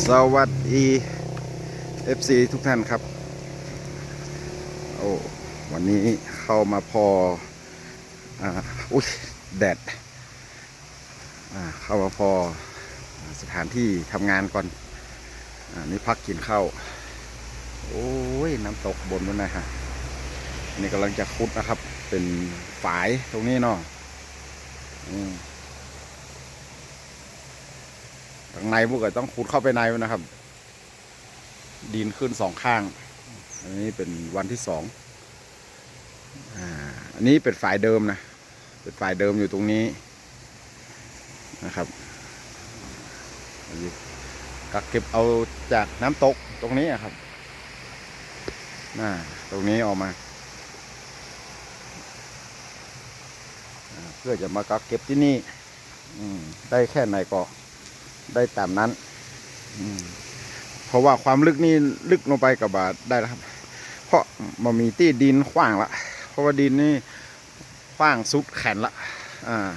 สวัสดี FC ทุกท่านครับ โอ้ วันนี้เข้ามาพออ่าอุ้ยแดด อ่า เข้ามาพอสถานที่ทำงานก่อน อ่า นี่พักกินข้าว โอ้ย น้ำตกบนนู้นนะฮะนนี่กำลังจะคุดนะครับ เป็นฝายตรงนี้เนาะอืม ข้างในพวกก็ต้องขุดเข้าไปในนะครับ ดินขึ้นสองข้าง อันนี้เป็นวันที่สองอันนี้เป็นฝ่ายเดิมนะ เป็นฝ่ายเดิมอยู่ตรงนี้นะครับกักเก็บเอาจากน้ำตกตรงนี้อะครับน่าตรงนี้ออกมา เพื่อจะมากักเก็บที่นี่ได้แค่ไหนก็ ได้ตามนั้นเพราะว่าความลึกนี่ลึกลงไปกับบาทได้แล้วครับ เพราะมันมีที่ดินขว้างละเพราะว่าดินนี่ขว้างสุดแขนละอ่า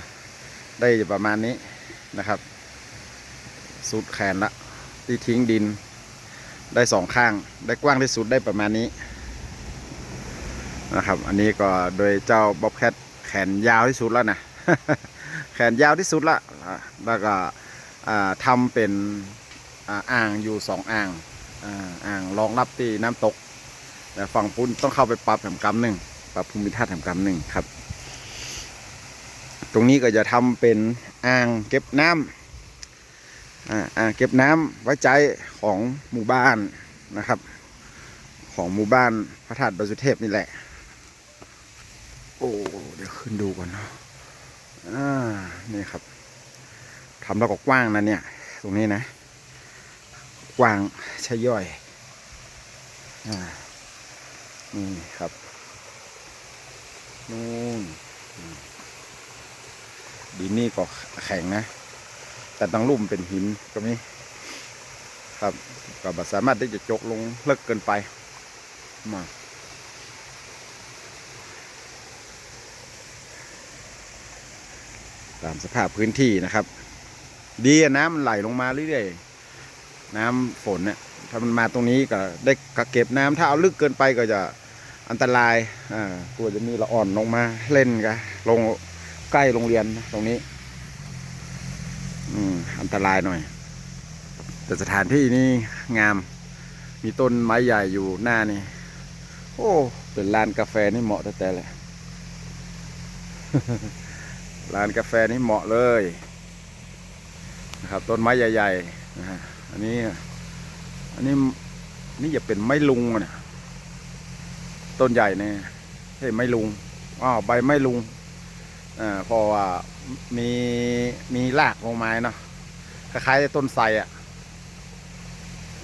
ได้ประมาณนี้นะครับสุดแขนละที่ทิ้งดิน ได้สองข้าง ได้กว้างที่สุดได้ประมาณนี้นะครับ อันนี้ก็โดยเจ้าบ๊อบแคทแขนยาวที่สุดแล้วนะ แขนยาวที่สุดละแล้วก็ ทำเป็นอ่างอยู่สองอ่างอ่างรองรับที่น้ำตกแต่ฝั่งปุ้นต้องเข้าไปปรับแหมกำหนึ่งปรับภูมิทัศน์แหมกำหนึ่งครับ ตรงนี้ก็จะทำเป็นอ่างเก็บน้ำอ่าอ่างเก็บน้ำไว้ใจของหมู่บ้านนะครับ ของหมู่บ้านพระธาตุดอยสุเทพนี่แหละ โอ้เดี๋ยวขึ้นดูก่อนเนาะอ่านี่ครับ ทำแล้วก็กว้างนะเนี่ย ตรงนี้นะ กว้างใช่ย่อยอ่านี่ครับนู่นดินนี่ก็แข็งนะ แต่ตั้งลุ่มเป็นหินก็มีครับก็บสามารถที่จะจกลงเลิกเกินไปมาตามสภาพพื้นที่นะครับ ดีอะน้ำมันไหลลงมาเรื่อยๆน้ำฝนเนี่ยถ้ามันมาตรงนี้ก็ได้กักเก็บน้ำถ้าเอาลึกเกินไปก็จะอันตรายอ่ากลัวจะมีละอ่อนลงมาเล่นกันลงใกล้โรงเรียนตรงนี้ อืมอันตรายหน่อย แต่สถานที่นี่งาม มีต้นไม้ใหญ่อยู่หน้านี่ โอ้ เป็นร้านกาแฟนี่เหมาะแต่แต่เลยร้านกาแฟนี่เหมาะเลย นะครับ ต้นไม้ใหญ่ๆนะฮะอันนี้อันนี้นี่อย่าเป็นไม้ลุงนะต้นใหญ่เนี่ยใช่ไม้ลุงอ้าวใบไม้ลุงอ่าพราะว่ามีมีรากลงมาเนาะคล้ายๆต้นไทรอะ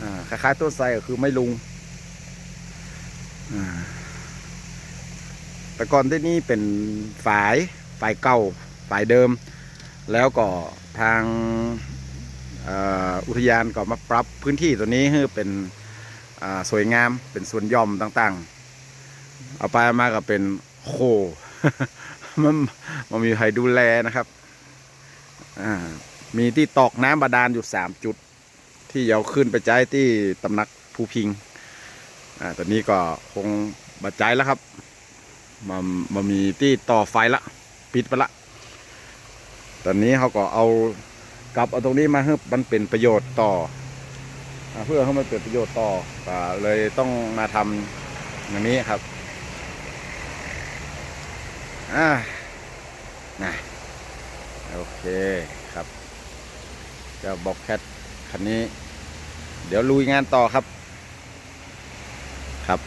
อ่าคล้ายๆต้นไทรก็คือไม้ลุงอ่าแต่ก่อนที่นี่เป็นฝาย ฝายเก่า ฝายเดิม แล้วก็ ทางอุทยานก็มาปรับพื้นที่ตัวนี้ให้เป็นสวยงามเป็นสวนย่อมต่างๆ เอาไปมาก็เป็นโคมันมันมีใครดูแลนะครับมีที่ตอกน้ำบาดาลอยู่สามจุด ที่เอาขึ้นไปจ่ายที่ตำหนักภูพิงอ่าตอนนี้ก็คงบาดใจแล้วครับมันมันมีที่ต่อไฟละ ปิดไปละ ตอนนี้เขาก็เอากลับเอาตรงนี้มาให้มันเป็นประโยชน์ต่อ เพื่อให้มันเป็นประโยชน์ต่อก็เลยต้องมาทำอย่างนี้ครับอ่านะโอเคครับเจะบอกแคทคันนี้ เดี๋ยวลุยงานต่อครับ ครับ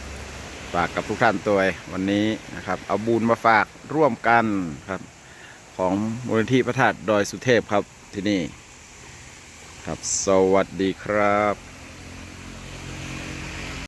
ฝากกับทุกท่านตัววันนี้นะครับ เอาบุญมาฝากร่วมกันครับ ของมูลนิธิพระธาตุดอยสุเทพครับที่นี่ ครับ สวัสดีครับ